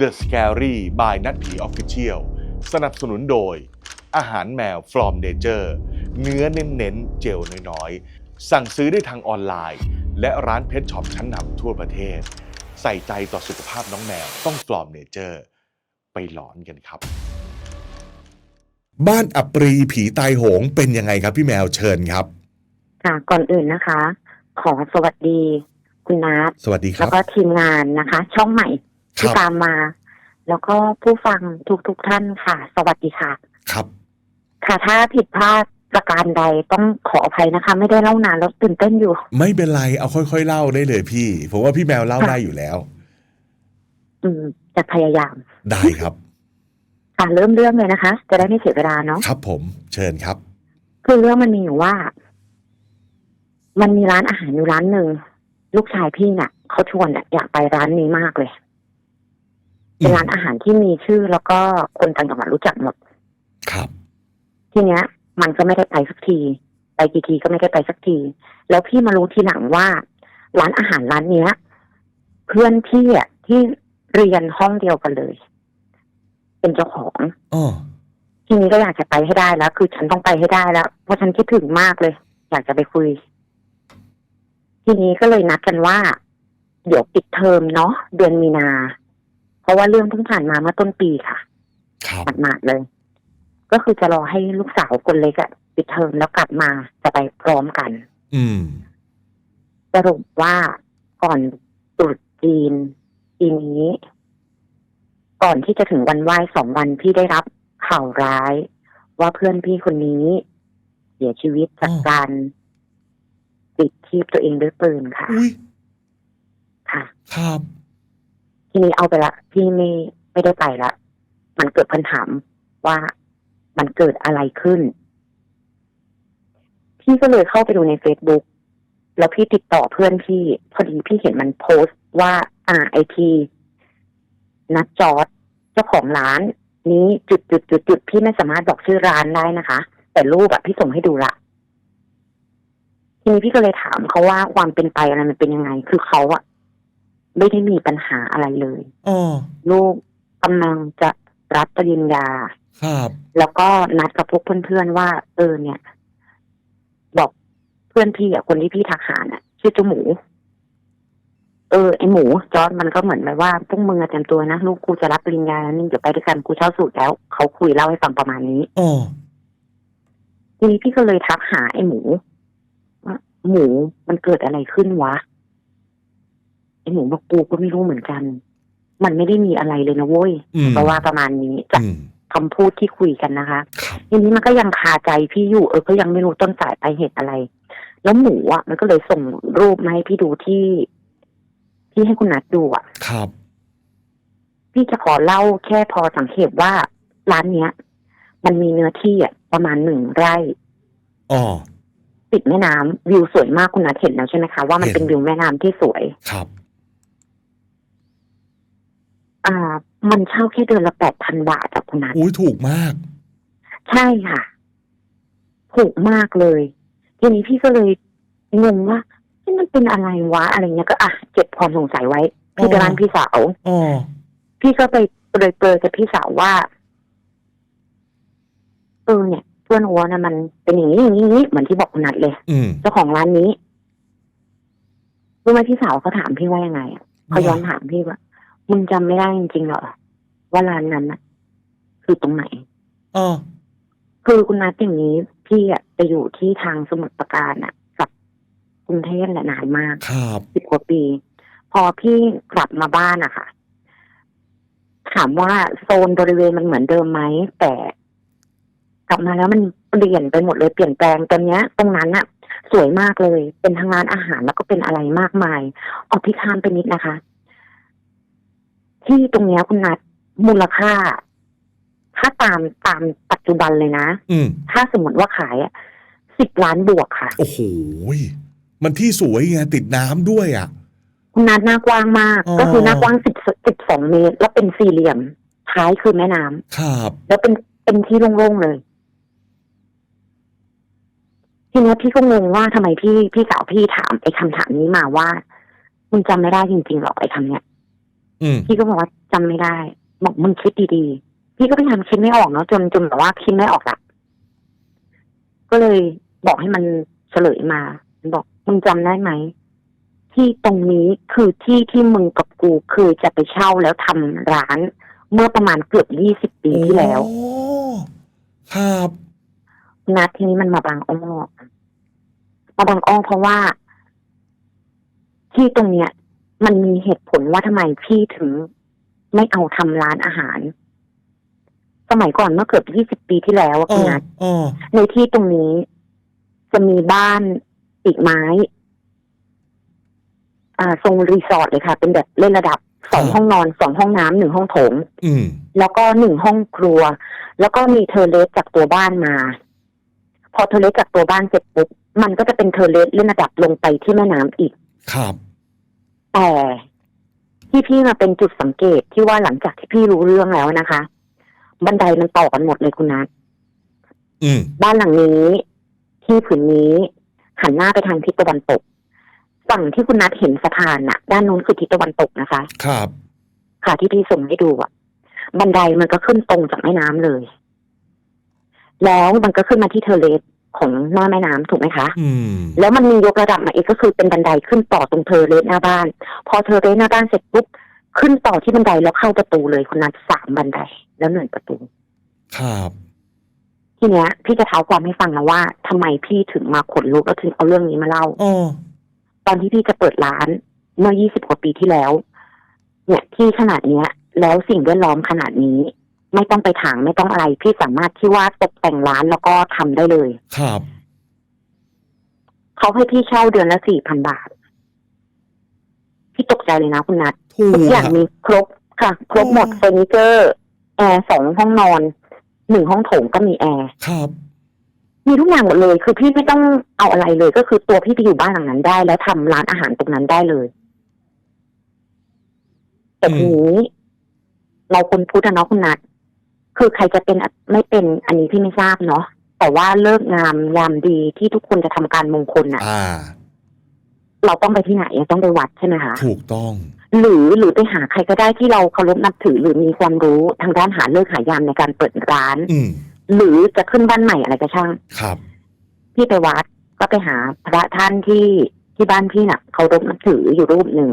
The Scary by นัดผี Official สนับสนุนโดย อาหารแมว from nature เนื้อเน้นๆ เจลน้อยๆ สั่งซื้อได้ทางออนไลน์ และร้านเพชช็อปชั้นนำทั่วประเทศ ใส่ใจต่อสุขภาพน้องแมวต้อง from nature ไปหลอนกันครับ บ้านอับปรีผีตายโหงเป็นยังไงครับพี่แมวเชิญครับ ค่ะก่อนอื่นนะคะ ขอสวัสดีคุณนัทสวัสดีคแล้รัวบก็ทีมงานนะคะ ช่องใหม่ค ที่รับตามมา แล้วก็ผู้ฟังทุกๆท่านค่ะ สวัสดีค่ะ ครับ ค่ะถ้าผิดพลาดประการใดต้องขออภัยนะคะ ไม่ได้เล่านานแล้วตื่นเต้นอยู่ ไม่เป็นไรเอาค่อยๆเล่าได้เลยพี่ ผมว่าพี่แมวเล่าค่ะได้อยู่แล้ว อืมจะพยายาม ได้ครับค่ะเริ่มเรื่องเลยนะคะ จะได้ไม่เสียเวลาเนาะครับ ผม เชิญครับ คือเรื่องมันมีอยู่ว่า มันมีร้านอาหารอยู่ร้านหนึ่งลูกชายพี่น่ะเขาชวนอะอยากไปร้านนี้มากเลย เป็นร้านอาหารที่มีชื่อแล้วก็คนต่างจังหวัดรู้จักหมด ครับ ทีเนี้ย มันก็ไม่ได้ไปสักที ไปกี่ทีก็ไม่ได้ไปสักที แล้วพี่มารู้ทีหลังว่าร้านอาหารร้านเนี้ย เพื่อนพี่อะที่เรียนห้องเดียวกันเลย เป็นเจ้าของอ๋อทีนี้ก็อยากจะไปให้ได้แล้ว คือฉันต้องไปให้ได้แล้ว เพราะฉันคิดถึงมากเลย อยากจะไปคุย ทีนี้ก็เลยนัดกันว่า เดี๋ยวปิดเทอมเนาะเดือนมีนา เพราะว่าเรื่องเพิ่งผ่านมาเมื่อต้นปีค่ะครับหมาดๆเลย ก็คือจะรอให้ลูกสาวคนเล็กอะปิดเทอมแล้วกลับมาจะไปพร้อมกัน อืมสรุปว่าก่อนตรุษจีนปีนี้ ก่อนที่จะถึงวันไหว้สองวันพี่ได้รับข่าวร้าย ว่าเพื่อนพี่คนนี้ เสียชีวิตจากอ๋อการปิดชีพตัวเองด้วยปืนค่ะอุ้ยค่ะ ครับ ที่นี้เอาไปละพี่ไม่ไม่ได้ไปละมันเกิดปัญหามว่ามันเกิดอะไรขึ้น พี่ก็เลยเข้าไปดูใน Facebook แล้วพี่ติดต่อเพื่อนพี่ พอดีพี่เห็นมันโพสต์ว่าอ่าไอทีนัดจอดเจ้าของร้าน นี้จุดจุดจุดจุดพี่ไม่สามารถบอกชื่อร้านได้นะคะ แต่รูปอะพี่ส่งให้ดูละทีนี้พี่ก็เลยถามเขาว่าความเป็นไปอะไรมันเป็นยังไง คือเขาอะ ไม่ได้มีปัญหาอะไรเลยอ๋อลูกกำลังจะรับปริญญา ครับ แล้วก็นัดกับพวกเพื่อนๆว่า เออเนี่ย บอกเพื่อนพี่อะคนที่พี่ทักหาน่ะ ชื่อเจ้าหมู เออไอหมู จอร์ดมันก็เหมือนแบบว่าพวกมึงอะเตรียมตัวนะลูกกูจะรับปริญญาแล้วนี่เดี๋ยวไปด้วยกันกูเช่าสูตรแล้ว เขาคุยเล่าให้ฟังประมาณนี้อ๋อทีนี้พี่ก็เลยทักหาไอ้หมูว่าหมูมันเกิดอะไรขึ้นวะไอ้ หมูบอกกูก็ไม่รู้เหมือนกัน มันไม่ได้มีอะไรเลยนะเว้ยอืมเพราะว่าประมาณนี้จากอืมคำพูดที่คุยกันนะคะครับทีนี้มันก็ยังคาใจพี่อยู่เออก็ยังไม่รู้ต้นสายปลายเหตุอะไร แล้วหมูอะ มันก็เลยส่งรูปมาให้พี่ดูที่ที่ให้คุณนัดดูอะ ครับ พี่จะขอเล่าแค่พอสังเกตว่าร้านเนี้ย มันมีเนื้อที่อะประมาณหนึ่งไร่อ๋อติดแม่น้ำวิวสวยมากคุณนัทเห็นแล้วใช่ไหมคะว่ามันเห็นเป็นวิวแม่น้ำที่สวยครับ อ่า มันเช่าแค่เดือนละแปดพันบาทอะคุณนัทอุ้ยถูกมาก ใช่ค่ะ ถูกมากเลย ทีนี้พี่ก็เลยงงว่านี่มันเป็นอะไรวะอะไรเงี้ยก็อะเก็บความสงสัยไว้ พี่ไปอ๋อร้านพี่สาวอ๋อพี่ก็ไปเลยเปรยกับพี่สาวว่าเออเนี่ยเพื่อนอัวนะมันเป็นอย่างนี้อย่างนี้อย่างนี้เหมือนที่บอกคุณนัทเลยอืมเจ้าของร้านนี้รู้ไหมพี่สาวเขาถามพี่ว่ายังไงอะเขาย้อนถามพี่ว่า มึงจำไม่ได้จริงๆเหรอว่าร้านนั้นน่ะ คือตรงไหน อ๋อคือคุณนัทอย่างนี้ พี่อะไปอยู่ที่ทางสมุทรปราการอะกับกรุงเทพแหละนานมากครับสิบกว่าปี พอพี่กลับมาบ้านอะค่ะ ถามว่าโซนบริเวณมันเหมือนเดิมไหมแต่ กลับมาแล้วมันเปลี่ยนไปหมดเลยเปลี่ยนแปลงตอนเนี้ย ตรงนั้นอะสวยมากเลย เป็นทั้งร้านอาหารแล้วก็เป็นอะไรมากมายออกพิคามไปนิดนะคะ ที่ตรงเนี้ยคุณนัทมูลค่า ถ้าตามตามปัจจุบันเลยนะ อืมถ้าสมมติว่าขายอะสิบล้านบวกค่ะ โอ้โหยมันที่สวยไงติดน้ำด้วยอะ คุณนัทหน้ากว้างมาก อ๋อ ก็คือหน้ากว้างสิบสิบสองเมตร แล้วเป็นสี่เหลี่ยม ท้ายคือแม่น้ำครับ แล้วเป็นเป็นที่โล่งๆเลย ทีเนี้ยพี่ก็งงว่าทำไมพี่พี่สาวพี่ถามไอ้คำถามนี้มาว่ามึงจำไม่ได้จริงๆหรอไอ้คำเนี้ย อืม พี่ก็บอกว่าจำไม่ได้ บอกมึงคิดดีๆ พี่ก็พยายามคิดไม่ออกเนาะจนจนแบบว่าคิดไม่ออกละก็เลยบอกให้มันเฉลยมามันบอกมึงจำได้ไหม ที่ตรงนี้คือที่ที่มึงกับกูเคยจะไปเช่าแล้วทำร้าน เมื่อประมาณเกือบยี่สิบปีที่แล้ว โอ้ครับนัดทีนี้มันมาบางอ้อมาบางอ้อเพราะว่า ที่ตรงเนี้ย มันมีเหตุผลว่าทำไมพี่ถึงไม่เอาทำร้านอาหาร สมัยก่อนเมื่อเกือบยี่สิบปีที่แล้วอะอ๋อคุณนัทอ๋อในที่ตรงนี้จะมีบ้านปีกไม้ อ่าทรงรีสอร์ทเลยค่ะ เป็นแบบเล่นระดับสองห้องนอนสองห้องน้ำหนึ่งห้องโถงอืมแล้วก็หนึ่งห้องครัว แล้วก็มีเทอร์เลสจากตัวบ้านมา พอเทอร์เลสจากตัวบ้านเสร็จปุ๊บมันก็จะเป็นเทอร์เลสเลื่อนระดับลงไปที่แม่น้ำอีกครับ แต่ที่พี่มาเป็นจุดสังเกตที่ว่าหลังจากที่พี่รู้เรื่องแล้วนะคะ บันไดมันต่อกันหมดเลยคุณนัทอืมบ้านหลังนี้ ที่ผืนนี้หันหน้าไปทางทิศตะวันตก ฝั่งที่คุณนัทเห็นสะพานน่ะ ด้านโน้นคือทิศตะวันตกนะคะ ครับ ค่ะที่พี่ส่งให้ดูอะ บันไดมันก็ขึ้นตรงจากแม่น้ำเลย แล้วมันก็ขึ้นมาที่เทอร์เลส ของหน้าแม่น้ำถูกไหมคะอืมแล้วมันมียกระดับมาอีกก็คือเป็นบันไดขึ้นต่อตรงเทอร์เลสหน้าบ้าน พอเทอร์เลสหน้าบ้านเสร็จปุ๊บขึ้นต่อที่บันไดแล้วเข้าประตูเลยคนนั้นสามบันได แล้วหนึ่งประตู ครับทีเนี้ย พี่จะเท้าความให้ฟังนะว่าทำไมพี่ถึงมาขนลุกแล้วถึงเอาเรื่องนี้มาเล่าอ๋อตอนที่พี่จะเปิดร้านเมื่อ20กว่าปีที่แล้ว เนี่ยที่ขนาดเนี้ย แล้วสิ่งแวดล้อมขนาดนี้ ไม่ต้องไปถางไม่ต้องอะไร พี่สามารถที่ว่าตกแต่งร้านแล้วก็ทำได้เลย ครับเขาให้พี่เช่าเดือนละสี่พันบาท พี่ตกใจเลยนะคุณนัทถูทุกกอย่างอะมีครบค่ะ ครบหมดโอ้เฟอร์นิเจอร์แอร์สองห้องนอนหนึ่งห้องโถงก็มีแอร์ครับมีทุกอย่างหมดเลย คือพี่ไม่ต้องเอาอะไรเลย ก็คือตัวพี่ไปอยู่บ้านหลังนั้นได้ แล้วทำร้านอาหารตรงนั้นได้เลยแต่ทีนี้เราคนพุทธอะเนาะคุณนัท คือใครจะเป็นอะไม่เป็นอันนี้พี่ไม่ทราบเนาะแต่ว่าเลิกงามยามดีที่ทุกคนจะทำการมงคลน่ะ อ่า เราต้องไปที่ไหนอะต้องไปวัดใช่ไหมคะ ถูกต้อง หรือหรือไปหาใครก็ได้ที่เราเคารพนับถือหรือมีความรู้ทางด้านหาเลิกหายามในการเปิดร้าน อืม หรือจะขึ้นบ้านใหม่อะไรก็ช่าง ครับ พี่ไปวัดก็ไปหาพระท่านที่ที่บ้านพี่น่ะเคารพนับถืออยู่รูปหนึ่ง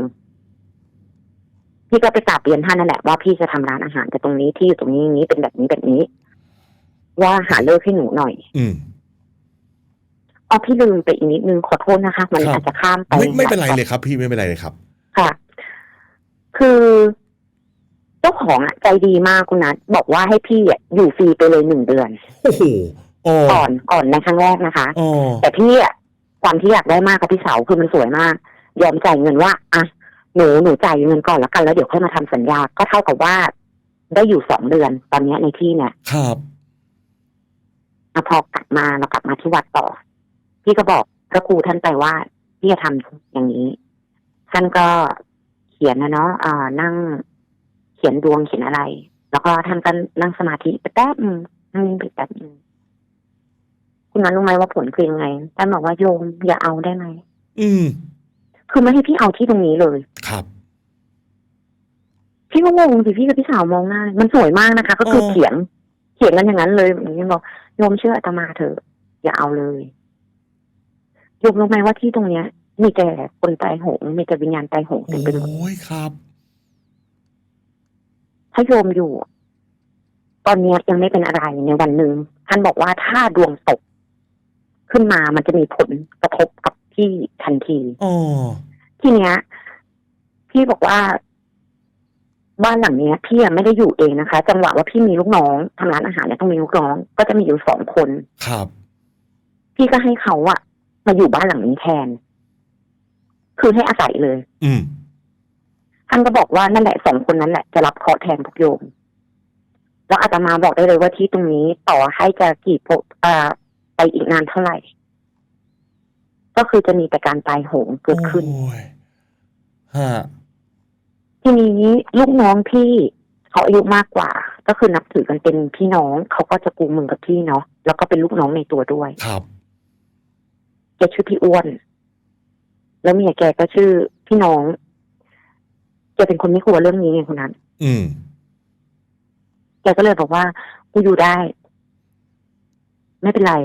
พี่ก็ไปกราบเรียนท่านนั่นแหละว่าพี่จะทำร้านอาหารแต่ตรงนี้ที่อยู่ตรงนี้นี้เป็นแบบนี้แบบนี้ ว่าหาเลิกให้หนูหน่อย อืมอ๋อพี่ลืมไปอีกนิดนึงขอโทษนะคะ มันครับอาจจะข้ามไปไม่ไม่เป็นไรเลยครับ พี่ไม่เป็นไรเลยครับ ค่ะ คือเจ้าของอะใจดีมากคุณนัทบอกว่าให้พี่อะอยู่ฟรีไปเลยหนึ่งเดือนโอ้โหอ๋อก่อนก่อนในครั้งแรกนะคะอ๋อแต่พี่อะความที่อยากได้มากกับพี่เสาวคือมันสวยมาก ยอมจ่ายเงินว่าอะ หนูหนูจ่ายเงินก่อนแล้วกันแล้วเดี๋ยวค่อยมาทำสัญญา ก็เท่ากับว่า ได้อยู่สองเดือนตอนเนี้ยในที่เนี่ย ครับอะพอกลับมาเรากลับมาที่วัดต่อ พี่ก็บอกพระครูท่านไปว่าพี่จะทำอย่างนี้ ท่านก็เขียนนะเนาะอ่านั่งเขียนดวงเขียนอะไร แล้วก็ท่านก็นั่งสมาธิไปแป๊บนึงนั่งนิ่งไปแป๊บนึงคุณนั้นรู้ไหมว่าผลคือยังไงท่านบอกว่าโยมอย่าเอาได้ไหมอืม คือไม่ให้พี่เอาที่ตรงนี้เลย ครับ พี่ก็งงสิพี่กับพี่สาวมองหน้ามันสวยมากนะคะ ก็คืออเขียนเขียนกันอย่างนั้นเลยอย่างนี้บอกโยมเชื่ออาตมาเถอะอย่าเอาเลยโยมรู้ไหมว่าที่ตรงเนี้ย มีแต่คนตายโหงมีแต่วิญญาณตายโหงโอเต็มไปหมด้ยครับถ้าโยมอยู่ ตอนเนี้ยยังไม่เป็นอะไรในวันหนึ่งท่านบอกว่าถ้าดวงตกขึ้นมามันจะมีผลกระทบกับ พี่ทันทีอ๋อทีเนี้ย พี่บอกว่า บ้านหลังเนี้ย พี่อะไม่ได้อยู่เองนะคะ จังหวะว่าพี่มีลูกน้องทำร้านอาหารเนี่ยต้องมีลูกน้อง ก็จะมีอยู่สองคน ครับ พี่ก็ให้เขาอะมาอยู่บ้านหลังนี้แทน คือให้อาศัยเลย อืมท่านก็บอกว่านั่นแหละสองคนนั้นแหละจะรับเคราะห์แทนพวกโยมแล้วอาตมาบอกได้เลยว่าที่ตรงนี้ต่อให้จะกี่โพเอ่อไปอีกนานเท่าไหร่ ก็คือจะมีแต่การตายโหงเกิดขึ้นโอ้ยฮะทีนี้ลูกน้องพี่เขาอายุมากกว่า ก็คือนับถือกันเป็นพี่น้องเขาก็จะกูมึงกับพี่เนาะแล้วก็เป็นลูกน้องในตัวด้วยครับแกชื่อพี่อ้วน แล้วเมียแกก็ชื่อพี่น้องแกเป็นคนไม่กลัวเรื่องนี้ไงคุณนัทอืมแกก็เลยบอกว่ากูอยู่ได้ ไม่เป็นไร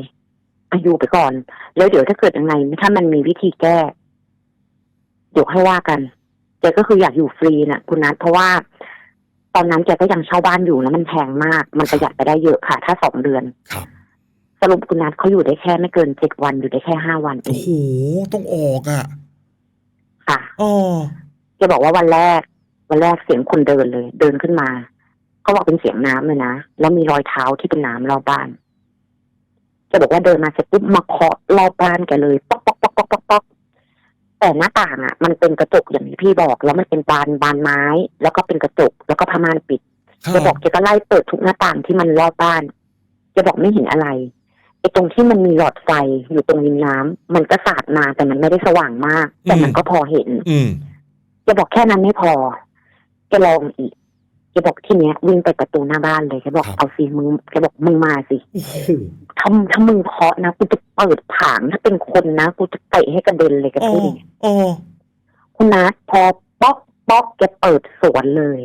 อาอยู่ไปก่อน แล้วเดี๋ยวถ้าเกิดยังไงถ้ามันมีวิธีแก้เดี๋ยวให้ว่ากันแกก็คืออยากอยู่ฟรีน่ะ คุณนัทเพราะว่า ตอนนั้นแกก็ยังเช่าบ้านอยู่แล้วมันแพงมาก มันประหยัดไปได้เยอะค่ะ ถ้าสองเดือนครับสรุปคุณนัทเขาอยู่ได้แค่ไม่เกินเจ็ดวันอยู่ได้แค่ห้าวันเอโอ้งโหต้องออกอะค่ะ อ๋อแกบอกว่าวันแรก วันแรกเสียงคนเดินเลย เดินขึ้นมาเขาบอกเป็นเสียงน้ำเลยนะแล้วมีรอยเท้าที่เป็นน้ำรอบบ้าน แกบอกว่าเดินมาเสร็จปุ๊บมาเคาะรอบบ้านแกเลยป๊อกป๊อกป๊อกป๊อกป๊อกป๊อกแต่หน้าต่างอะ มันเป็นกระจกอย่างที่พี่บอกแล้วมันเป็นบานบานไม้ แล้วก็เป็นกระจกแล้วก็ผ้าม่านปิดครัแกบอกแกก็ไล่เปิดทุกหน้าต่างที่มันรอบบ้านแกบอกไม่เห็นอะไรไอ้ตรงที่มันมีหลอดไฟอยู่ตรงริมน้ำมันก็สาดมาแต่มันไม่ได้สว่างมาก แต่มันก็พอเห็น อืมแกบอกแค่นั้นไม่พอแกลองอีก แกบอกทีเนี้ยวิ่งไปประตูหน้าบ้านเลยแกบอกครับ เอาสิมึงแกบอกมึงมาสิโอ้โหถ้าถ้ามึงเคาะนะกูจะเปิดผางถ้าเป็นคนนะกูจะเตะให้กระเด็นเลยแกอ๋อพูดอย่างเงี้ยอ๋อคุณนัทพอป๊อกป๊อกแกเปิดสวนเลย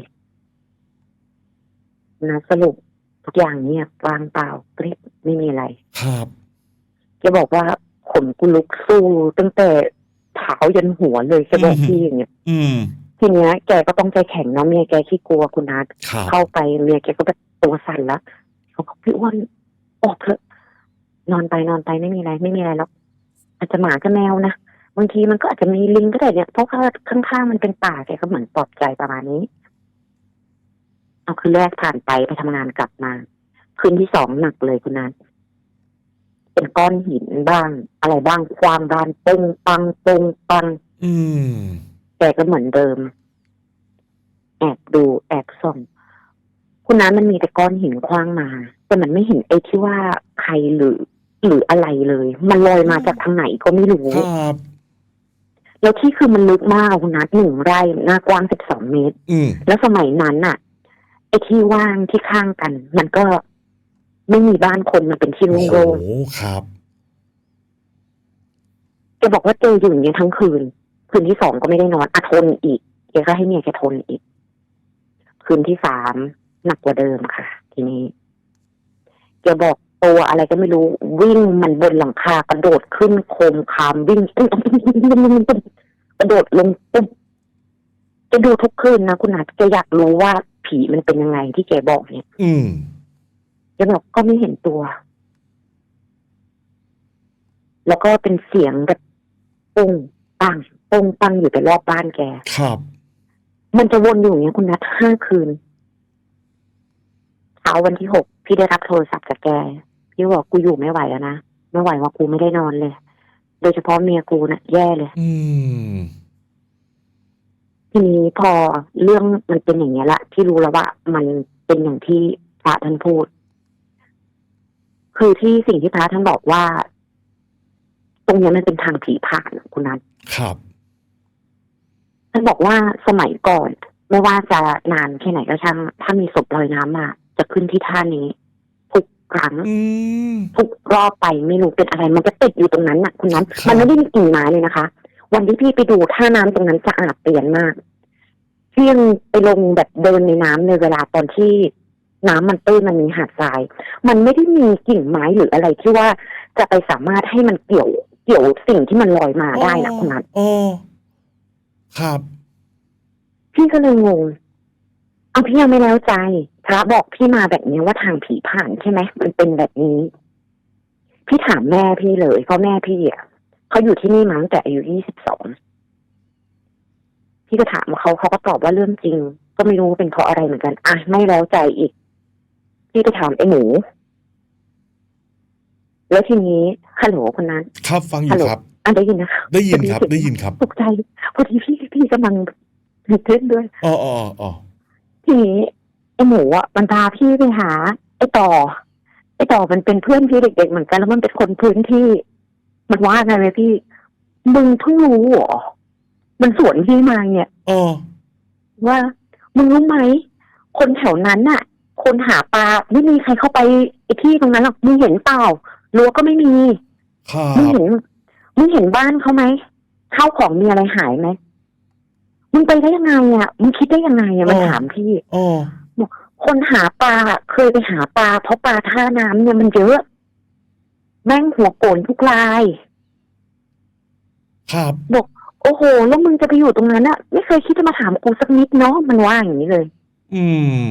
นะสรุปทุกอย่างเงียบว่างเปล่ากริบไม่มีอะไร ครับแกบอกว่าขนกูลุกสู้ตั้งแต่เท้ายันหัวเลยแกบอกพี่อย่างเงี้ย อืม ทีเนี้ยแกก็ต้องใจแข็งเนาะเมียแกขี้กลัวคุณนัทครับเข้าไปเมียแกก็แบบตัวสั่นแล้วเขาบอกพี่อ้วนออกเถอะ นอนไปนอนไปไม่มีอะไร ไม่มีอะไรแล้วอาจจะหมาจะแมวนะบางทีมันก็อาจจะมีลิงก็ได้เนี่ยเพราะว่าข้างๆมันเป็นป่าแกก็เหมือนปลอบใจประมาณนี้ เอาคืนแรกผ่านไปไปทำงานกลับมา คืนที่สองหนักเลยคุณนัทเป็นก้อนหินบ้าง อะไรบ้างควางบานปงปังปงปัง อืม แกก็เหมือนเดิม แอบดูแอบส่องคุณน้ำมันมีแต่ก้อนหินคว้างมา แต่มันไม่เห็นไอ้ที่ว่าใครหรือหรืออะไรเลย มันลอยมาจากทางไหนก็ไม่รู้ครับ แล้วที่คือมันลึกมากคุณนัทหนึ่งไร่หน้ากว้างสิบสองเมตร อืมแล้วสมัยนั้นน่ะ ไอ้ที่ว่างที่ข้างกัน มันก็ไม่มีบ้านคนมันเป็นที่โอ้โหโล่งครับ ๆแกบอกว่าเจออยู่อย่างเงี้ยทั้งคืน คืนที่สองก็ไม่ได้นอนอะทนอีกแกก็ให้เมียแกทนอีก คืนที่สามหนักกว่าเดิมค่ะ ทีนี้แกบอกตัวอะไรก็ไม่รู้ วิ่งมันบนหลังคากระโดดขึ้นโคมคามวิ่งตุ้มตุ้มตุ้มตุ้มตุ้มตุ้มกระโดดลงตุ้มจะดูทุกคืนนะคุณนัทแกอยากรู้ว่าผีมันเป็นยังไงที่แกบอกเนี่ย อืมแกบอกก็ไม่เห็นตัว แล้วก็เป็นเสียงแบบปุ้งปัง ปุ้งปังอยู่แต่รอบบ้านแก ครับ มันจะวนอยู่อย่างเงี้ยคุณนัทห้าคืนเช้าวันที่หกพี่ได้รับโทรศัพท์จากแก พี่บอกกูอยู่ไม่ไหวแล้วนะ ไม่ไหวว่ากูไม่ได้นอนเลย โดยเฉพาะเมียกูนะ่ะ แย่เลย อืม ทีนี้พอเรื่องมันเป็นอย่างเงี้ยละที่รู้แล้วว่ามันเป็นอย่างที่พระท่านพูด คือที่สิ่งที่พระท่านบอกว่า ตรงเนี้ยมันเป็นทางผีผ่านคุณนัทครับ ท่านบอกว่าสมัยก่อน ไม่ว่าจะนานแค่ไหนก็ช่าง ถ้ามีศพลอยน้ำมาจะขึ้นที่ท่านี้ ทุกครั้งอืมทุกรอบไปไม่รู้เป็นอะไร มันจะติดอยู่ตรงนั้นน่ะคุณนั้นครับมันไม่ได้มีกิ่งไม้เลยนะคะ วันที่พี่ไปดูท่าน้ำตรงนั้นสะอาดเปลี่ยนมากพี่ยังไปลงแบบเดินในน้ำในเวลาตอนที่น้ำมันตื้นมันมีหาดทราย มันไม่ได้มีกิ่งไม้หรืออะไรที่ว่าจะไปสามารถให้มันเกี่ยวเกี่ยวสิ่งที่มันลอยมาได้นะคุณนัทอ๋อ ครับ พี่ก็เลยงงเอาพี่ยังไม่แล้วใจ พระบอกพี่มาแบบนี้ว่าทางผีผ่านใช่ไหมมันเป็นแบบนี้ พี่ถามแม่พี่เลยเพราะแม่พี่อะเขาอยู่ที่นี่มาตั้งแต่อายุยี่สิบสองพี่ก็ถามเขาเขาก็ตอบว่าเรื่องจริง ก็ไม่รู้ว่าเป็นเพราะอะไรเหมือนกันอะไม่แล้วใจอีก พี่ไปถามไอ้หมูแล้วทีนี้ฮัลโหลคนนั้น ครับฟังอฮัลยู่โหลครับ อะได้ยินนะคะได้ยินครับ ได้ยินครับตกใจพอดีพี่พี่กำลังตื่นเต้นด้วยอ๋ออ๋ออ๋อทีนี้ไอหมูอะมันพาพี่ไปหา ไอต่อ ไอต่อมันเป็นเพื่อนพี่เด็กๆเหมือนกันแล้วมันเป็นคนพื้นที่ มันว่าไงไหมพี่มึงเพิ่งรู้เหรอมันสวนพี่มาเนี่ยอ๋อว่ามึงรู้ไหมคนแถวนั้นน่ะ คนหาปลาไม่มีใครเข้าไปไอที่ตรงนั้นหรอกมึงเห็นเปล่ารั้วก็ไม่มีครัมึงบเห็น มึงเห็นบ้านเขาไหมข้าวของมีอะไรหายไหมมึงไปได้ยังไงอะมึงคิดได้ยังไงอะมันอ๋อถามพี่อ๋อคนหาปลาเคยไปหาปลาเพราะปลาท่าน้ำเนี่ยมันเยอะ แม่งหัวโกนทุกราย ครับบอกโอ้โห แล้วมึงจะไปอยู่ตรงนั้นอะไม่เคยคิดจะมาถามกูสักนิดเนาะมันว่าอย่างนี้เลย อืม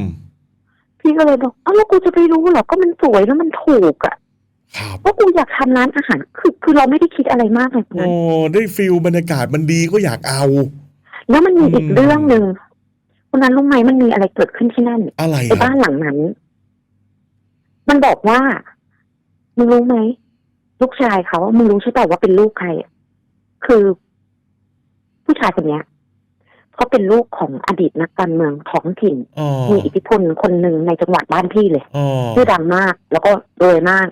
พี่ก็เลยบอกเอ้าแล้วกูจะไปรู้เหรอก็มันสวยแล้วมันถูกอะ ครับว่ากูอยากทำร้านอาหารคือคือเราไม่ได้คิดอะไรมากเลยนะโอ้ได้ฟิลบรรยากาศมันดีก็อยากเอา แล้วมันมีอีกอืมเรื่องหนึ่งคนนั้นรู้ไหมมันมีอะไรเกิดขึ้นที่นั่นอะไรไอ้ครับ้าบนหลังนั้น มันบอกว่ามึงรู้ไหมลูกชายเขามึงรู้ใช่เปล่าว่าเป็นลูกใครอะคือ ผู้ชายคนเนี้ยเขาเป็นลูกของอดีตนักการเมืองท้องถิ่นอ๋อมีอิทธิพลคนหนึ่งในจังหวัดบ้านพี่เลยอ๋อชื่อดังมาก แล้วก็รวยมาก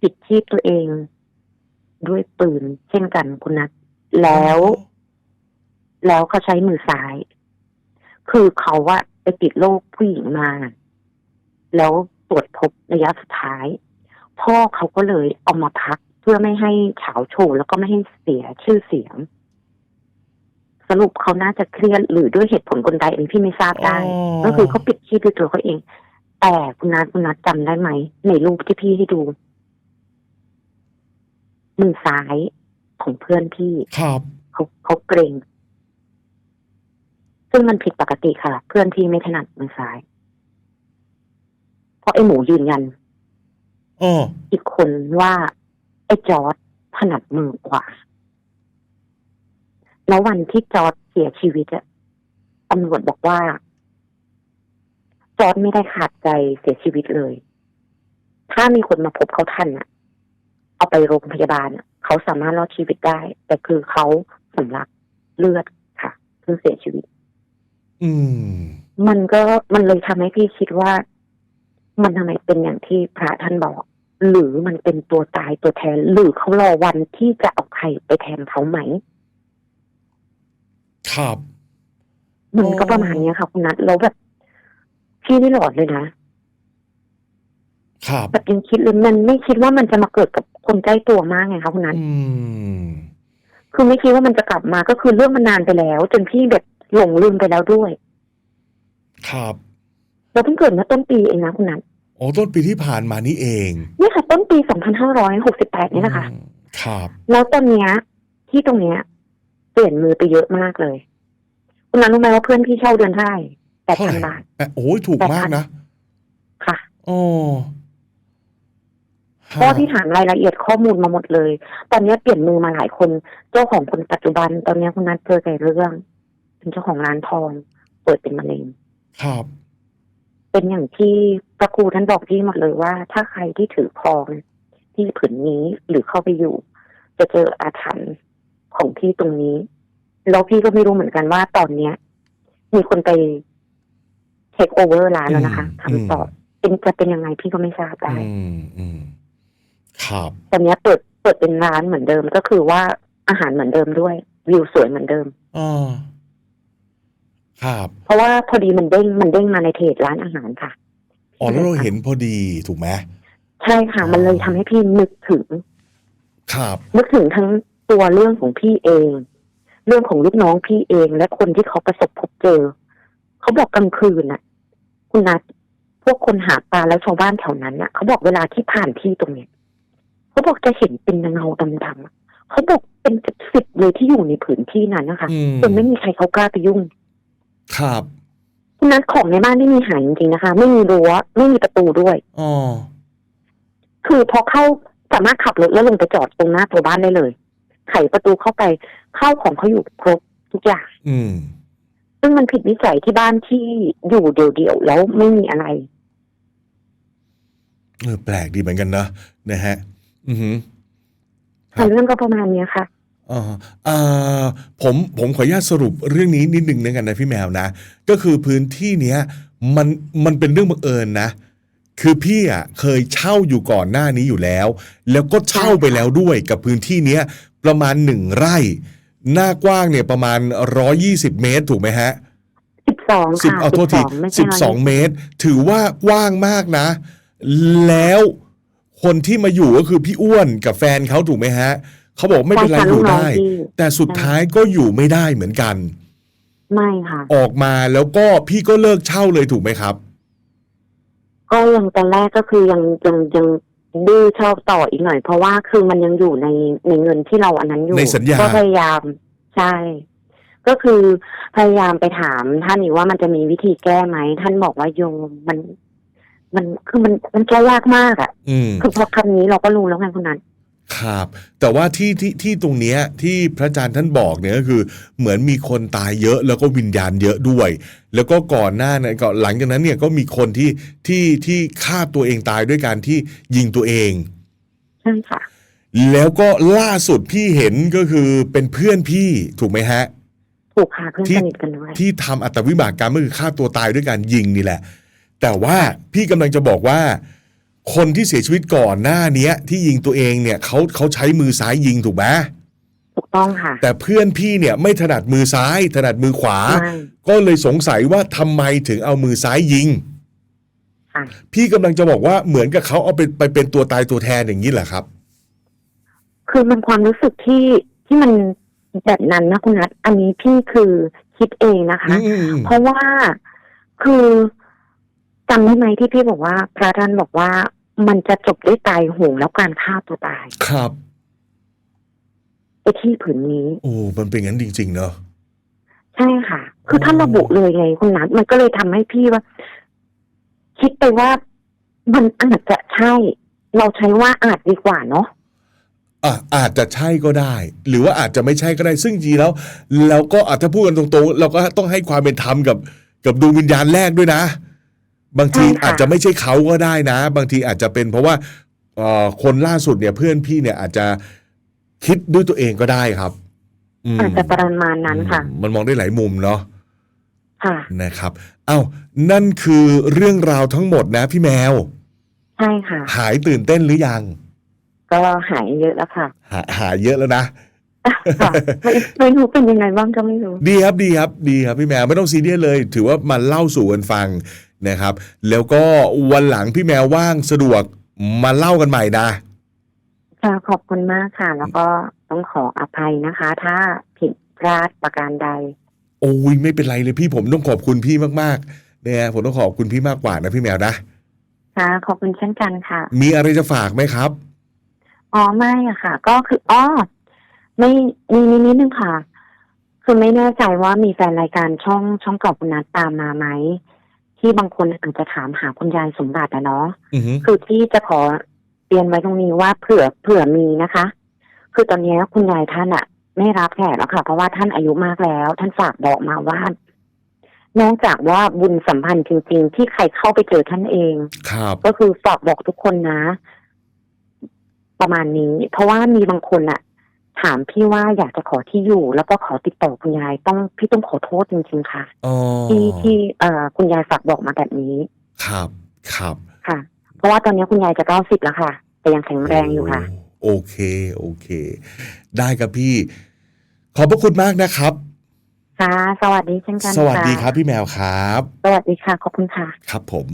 ปิดชีพตัวเอง ด้วยปืนเช่นกันคุณนัทแล้ว แล้วเขาใช้มือซ้าย คือเขาอะไปติดโรคผู้หญิงมา แล้วตรวจพบระยะสุดท้าย พ่อเขาก็เลยเอามาพักเพื่อไม่ให้เฉาโชว์แล้วก็ไม่ให้เสียชื่อเสียง สรุปเขาน่าจะเครียดหรือด้วยเหตุผลคนใดอันนี้พี่ไม่ทราบได้ ก็คือเขาปิดชีพด้วยตัวเขาเอง แต่คุณนัทคุณนัทจำได้ไหมในรูปที่พี่ให้ดู มือซ้ายของเพื่อนพี่ครับเขาเขาเกรงซึ่งมันผิดปกติค่ะ เพื่อนพี่ไม่ถนัดมือซ้าย เพราะไอ้หมูยืนยันอ๋ออีกคนว่า ไอ้จอร์ดถนัดมือกว่าแล้ววันที่จอร์ดเสียชีวิตอะตำรวจบอกว่า จอร์ดไม่ได้ขาดใจเสียชีวิตเลย ถ้ามีคนมาพบเขาทันอะ เอาไปโรงพยาบาลอะเขาสามารถรอดชีวิตได้ แต่คือเขาสำลักเลือดค่ะเพิ่งเสียชีวิต อืม มันก็มันเลยทำให้พี่คิดว่า มันทำไมเป็นอย่างที่พระท่านบอก หรือมันเป็นตัวตายตัวแทน หรือเขารอวันที่จะเอาใครไปแทนเขาไหม ครับ มันก็อ๋อประมาณเนี้ยค่ะคุณนัทแล้วแบบพี่นี่หลอดเลยนะครับแบบยังคิดเลยมันไม่คิดว่ามันจะมาเกิดกับ คนใกล้ตัวมากไงคะคุณนัทอืมคือไม่คิดว่ามันจะกลับมาก็คือเรื่องมันนานไปแล้ว จนพี่แบบหลงลืมไปแล้วด้วย ครับเราเพิ่งเกิดเมื่อต้นปีเองนะคุณนัทโอ้ต้นปีที่ผ่านมานี่เองนี่ค่ะ ต้นปี2568นี่แหละค่ะอืมครับแล้วตอนเนี้ย ที่ตรงเนี้ย เปลี่ยนมือไปเยอะมากเลย คุณนันรู้ไหมว่าเพื่อนพี่เช่าเดือนเท่าไหร่แปดเท่าไหพันร่บาทแปะโอ้ยถูกมากนะ ค่ะอ๋อ เพราะว่าพี่ถามรายละเอียดข้อมูลมาหมดเลย ตอนเนี้ยเปลี่ยนมือมาหลายคน เจ้าของคนปัจจุบัน ตอนเนี้ยคุณนัทเจอแต่เรื่องเป็นเจ้าของร้านทอง เปิดเป็นมะเร็งครับ เป็นอย่างที่พระครูท่านบอกพี่หมดเลยว่า ถ้าใครที่ถือครองที่ผืนนี้หรือเข้าไปอยู่ จะเจออาถรรพ์ของที่ตรงนี้ แล้วพี่ก็ไม่รู้เหมือนกันว่าตอนเนี้ย มีคนไปเทคโอเวอร์ร้านแล้วนะคะอืมทำต่อเป็นจะเป็นยังไงพี่ก็ไม่ทราบได้อืมอืม ครับตอนเนี้ยเปิดเปิดเป็นร้านเหมือนเดิมก็คือว่าอาหารเหมือนเดิมด้วย วิวสวยเหมือนเดิมอ๋อครับ เพราะว่าพอดีมันเด้งมันเด้งมาในเพจร้านอาหารค่ะอ๋อแล้วเราเห็นพอดีถูกไหมใช่ค่ะ มันเลยทำให้พี่นึกถึง ครับ นึกถึงทั้งตัวเรื่องของพี่เอง เรื่องของลูกน้องพี่เอง และคนที่เขาประสบพบเจอ เขาบอกกลางคืนน่ะ คุณนัทพวกคนหาปลาแล้วชาวบ้านแถวนั้นน่ะเขาบอกเวลาที่ผ่านที่ตรงเนี้ย เขาบอกจะเห็นเป็นเงาดำๆอะเขาบอกเป็นสิบเลยที่อยู่ในผืนที่นั้นนะคะอืมจนไม่มีใครเขากล้าไปยุ่ง ครับคุณนัทของในบ้านไม่มีหายจริงๆนะคะ ไม่มีรั้วไม่มีประตูด้วยอ๋อคือพอเข้าสามารถขับรถแล้วลงไปจอดตรงหน้าตัวบ้านได้เลย ไขประตูเข้าไปเข้าของเขาอยู่ครบทุกอย่าง อืม ซึ่งมันผิดวิสัยที่บ้านที่อยู่เดี่ยวๆแล้วไม่มีอะไรเออแปลกดีเหมือนกันนะนะฮะ อือหือแต่เรื่องก็ประมาณเนี้ยค่ะอ่าอ่าผมผมขออนุญาตสรุปเรื่องนี้นิดนึงนะกันนะพี่แมวนะ ก็คือพื้นที่เนี้ยมันมันเป็นเรื่องบังเอิญนะ คือพี่อะเคยเช่าอยู่ก่อนหน้านี้อยู่แล้ว แล้วก็เช่าไปแล้วด้วยกับพื้นที่เนี้ยประมาณหนึ่งไร่ หน้ากว้างเนี่ยประมาณร้อยี่สิบเมตรถูกไหมฮะสิบสองสิบค่ะเอาโทษทีไม่ใช่สิบสองเมตร ถือว่ากว้างมากนะ แล้ว คนที่มาอยู่ก็คือพี่อ้วนกับแฟนเขาถูกไหมฮะเขาบอกไม่เป็นไรใช่ค่ะอยู่ได้ลูกน้องพี่แต่สุดท้ายก็อยู่ไม่ได้เหมือนกัน ไม่ค่ะ ออกมาแล้วก็พี่ก็เลิกเช่าเลยถูกไหมครับ ก็ยังตอนแรกก็คือยังยังยังดื้อชอบต่ออีกหน่อย เพราะว่าคือมันยังอยู่ในในเงินที่เราอันนั้นอยู่ในสัญญาก็พยายามใช่ก็คือพยายามไปถามท่านอีกว่ามันจะมีวิธีแก้ไหมท่านบอกว่าโยมมัน มันคือมันมันแก้ยากมากอะ่ะอืม คือพอคำนี้เราก็รู้แล้วไงคุณนัทครับ แต่ว่าที่ที่ที่ตรงเนี้ยที่พระอาจารย์ท่านบอกเนี่ยก็คือ เหมือนมีคนตายเยอะแล้วก็วิญญาณเยอะด้วย แล้วก็ก่อนหน้านั้นก็หลังจากนั้นเนี่ยก็มีคนที่ที่ที่ฆ่าตัวเองตายด้วยการที่ยิงตัวเอง ใช่ค่ะ แล้วก็ล่าสุดพี่เห็นก็คือเป็นเพื่อนพี่ถูกไหมฮะ ถูกค่ะเพื่อนที่ สนิทกันด้วย ที่ทำอัตวิบากกรรมก็คือฆ่าตัวตายด้วยการยิงนี่แหละ แต่ว่าพี่กำลังจะบอกว่า คนที่เสียชีวิตก่อนหน้าเนี้ย ที่ยิงตัวเองเนี่ยเขาเขาใช้มือซ้ายยิงถูกไหมถูกต้องค่ะ แต่เพื่อนพี่เนี่ยไม่ถนัดมือซ้าย ถนัดมือขวาไม่ก็เลยสงสัยว่าทำไมถึงเอามือซ้ายยิงค่ะพี่กำลังจะบอกว่าเหมือนกับเขาเอาไปไปเป็นตัวตายตัวแทนอย่างนี้แหละครับ คือมันความรู้สึกที่ที่มันแบบนั้นนะคุณนัทอันนี้พี่คือคิดเองนะคะอืมเพราะว่าคือ จำได้ไหมที่พี่บอกว่า พระท่านบอกว่ามันจะจบด้วยตายโหงแล้วการฆ่าตัวตายครับไอ้ที่ผืนนี้ โอ้มันเป็นงั้นจริง ๆ เนอะใช่ค่ะ คือท่านอ๋อระบุเลยไงคุณนัทมันก็เลยทำให้พี่ว่า คิดไปว่ามันอาจจะใช่ เราใช้ว่าอาจดีกว่าเนาะอะอาจจะใช่ก็ได้ หรือว่าอาจจะไม่ใช่ก็ได้ ซึ่งจริงๆแล้วเราก็อาจจะพูดกันตรงๆ เราก็ต้องให้ความเป็นธรรมกับ กับดวงวิญญาณแรกด้วยนะ บางทีใช่ค่ะ อาจจะไม่ใช่เขาก็ได้นะ บางทีอาจจะเป็นเพราะว่าเอ่อคนล่าสุดเนี่ยเพื่อนพี่เนี่ยอาจจะคิดด้วยตัวเองก็ได้ครับมอาจจะประมาณนั้นค่ะอืมมันมองได้หลายมุมเนาะ ค่ะ นะครับ เอ้า นั่นคือเรื่องราวทั้งหมดนะพี่แมว ใช่ค่ะ หายตื่นเต้นหรือยัง ก็หายเยอะแล้วค่ะหาหายเยอะแล้วนะ ค่ะไม่ไม่รู้เป็นยังไงบ้างก็ไม่รู้ ดีครับดีครับดีครับพี่แมวไม่ต้องซีเรียสเลย ถือว่ามาเล่าสู่กันฟัง นะครับ แล้วก็วันหลังพี่แมวว่างสะดวกมาเล่ากันใหม่นะ ค่ะขอบคุณมากค่ะ แล้วก็ต้องขออภัยนะคะ ถ้าผิดพลาดประการใด โอ้ยไม่เป็นไรเลยพี่ผมต้องขอบคุณพี่มากๆเนี่ยผมต้องขอบคุณพี่มากกว่านะพี่แมวนะค่ะขอบคุณเช่นกันค่ะ มีอะไรจะฝากไหมครับอ๋อไม่อะค่ะ ก็คืออ๋อไม่มีนิดนิดนึงค่ะ คือไม่แน่ใจว่ามีแฟนรายการช่องช่องเก่าคุณนัทตามมาไหม ที่บางคนอาจจะถามหาคุณยายสมบัติอะเนาะอือหือคือที่จะขอเรียนไว้ตรงนี้ว่าเผื่อเผื่อมีนะคะ คือตอนนี้คุณยายท่านอะไม่รับแขกแล้วค่ะ เพราะว่าท่านอายุมากแล้ว ท่านฝากบอกมาว่านอกจากว่าบุญสัมพันธ์จริง ๆ ที่ใครเข้าไปเจอท่านเอง ครับ ก็คือฝากบอกทุกคนนะ ประมาณนี้ เพราะว่ามีบางคนอะ ถามพี่ว่าอยากจะขอที่อยู่ แล้วก็ขอติดต่อคุณยายต้องพี่ต้องขอโทษจริงๆค่ะอ๋อที่ที่เอ่อคุณยายฝากบอกมาแบบนี้ ครับครับค่ะ เพราะว่าตอนนี้คุณยายจะเก้าสิบแล้วค่ะ แต่ยังแข็งแรงอยู่ค่ะ โอเค โอเค ได้ครับพี่ ขอบพระคุณมากนะครับค่ะสวัสดีเช่นกันสวัสดีะครับพี่แมวครับ สวัสดีค่ะขอบคุณค่ะ ครับผม